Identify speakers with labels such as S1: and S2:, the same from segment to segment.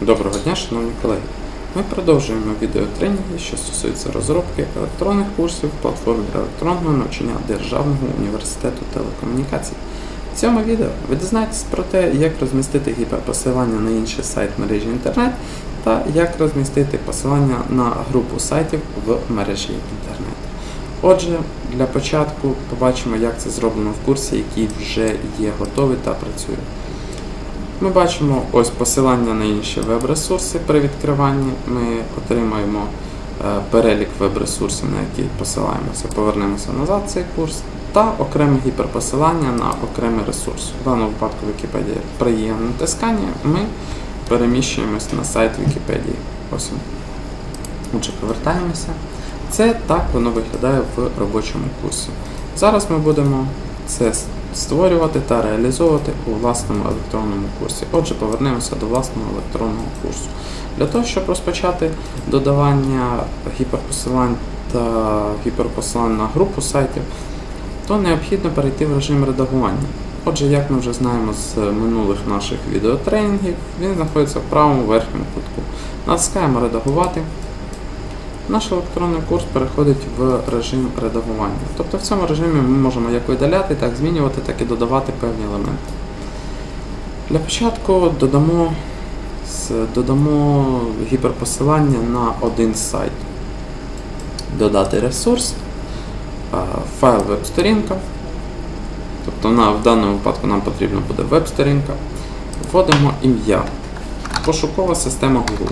S1: Доброго дня, шановні колеги. Ми продовжуємо відеотренінги, що стосуються розробки електронних курсів для електронного навчання Державного університету телекомунікацій. В цьому відео ви дізнаєтесь про те, як розмістити гіперпосилання на інший сайт мережі інтернет та як розмістити посилання на групу сайтів в мережі інтернет. Отже, для початку побачимо, як це зроблено в курсі, який вже є готовий та працює. Ми бачимо ось посилання на інші веб-ресурси при відкриванні. Ми отримаємо е, перелік веб-ресурсів, на які посилаємося. Повернемося назад цей курс та окреме гіперпосилання на окремий ресурс. В даному випадку Вікіпедія. При її натисканні ми переміщуємось на сайт Вікіпедії. Ось. Отже, повертаємося. Це так воно виглядає в робочому курсі. Зараз ми будемо це створювати та реалізовувати у власному електронному курсі. Отже, повернемося до власного електронного курсу. Для того, щоб розпочати додавання гіперпосилань та гіперпосилань на групу сайтів, то необхідно перейти в режим редагування. Отже, як ми вже знаємо з минулих наших відеотренінгів, він знаходиться в правому верхньому кутку. Натискаємо редагувати. Наш електронний курс переходить в режим редагування. Тобто в цьому режимі ми можемо як видаляти, так змінювати, так і додавати певні елементи. Для початку додамо, додамо гіперпосилання на один сайт. Додати ресурс, файл веб-сторінка. Тобто в даному випадку нам потрібна буде веб-сторінка. Вводимо ім'я. Пошукова система Google.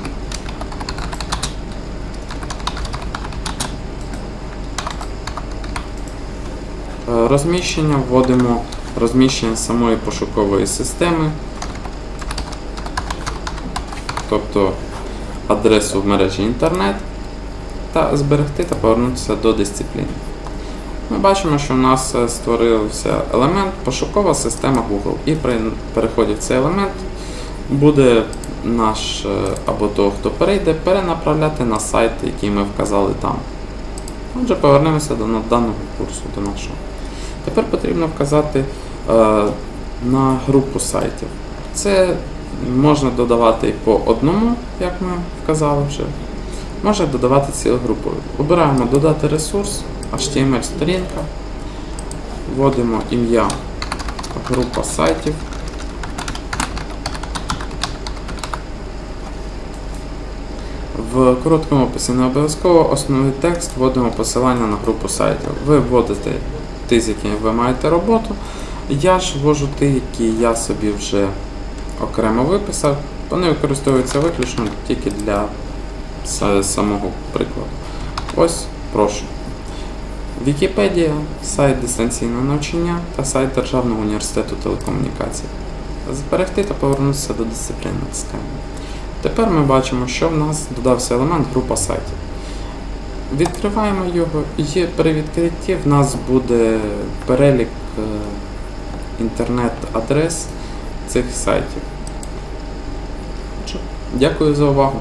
S1: Розміщення вводимо розміщення самої пошукової системи, тобто адресу в мережі інтернет, та зберегти та повернутися до дисципліни. Ми бачимо, що в нас е, створився елемент пошукова система Google. І при переході в цей елемент буде наш е, або того, хто перейде, перенаправляти на сайт, який ми вказали там. Отже, повернемося до даного курсу, до нашого. Тепер потрібно вказати е, на групу сайтів. Це можна додавати і по одному, як ми вказали вже. Можна додавати цілу групу. Обираємо додати ресурс, HTML сторінка, вводимо ім'я група сайтів. В короткому описі не обов'язково основний текст вводимо посилання на групу сайтів. Ви вводите ті, з якими ви маєте роботу. Я ж ввожу ті, які я собі вже окремо виписав. Вони використовуються виключно тільки для самого прикладу. Ось, прошу. Вікіпедія, сайт дистанційного навчання та сайт Державного університету телекомунікацій. Зберегти та повернутися до дисципліни. Тепер ми бачимо, що в нас додався елемент група сайтів. Відкриваємо його і при відкритті в нас буде перелік е, інтернет-адрес цих сайтів. Дякую за увагу.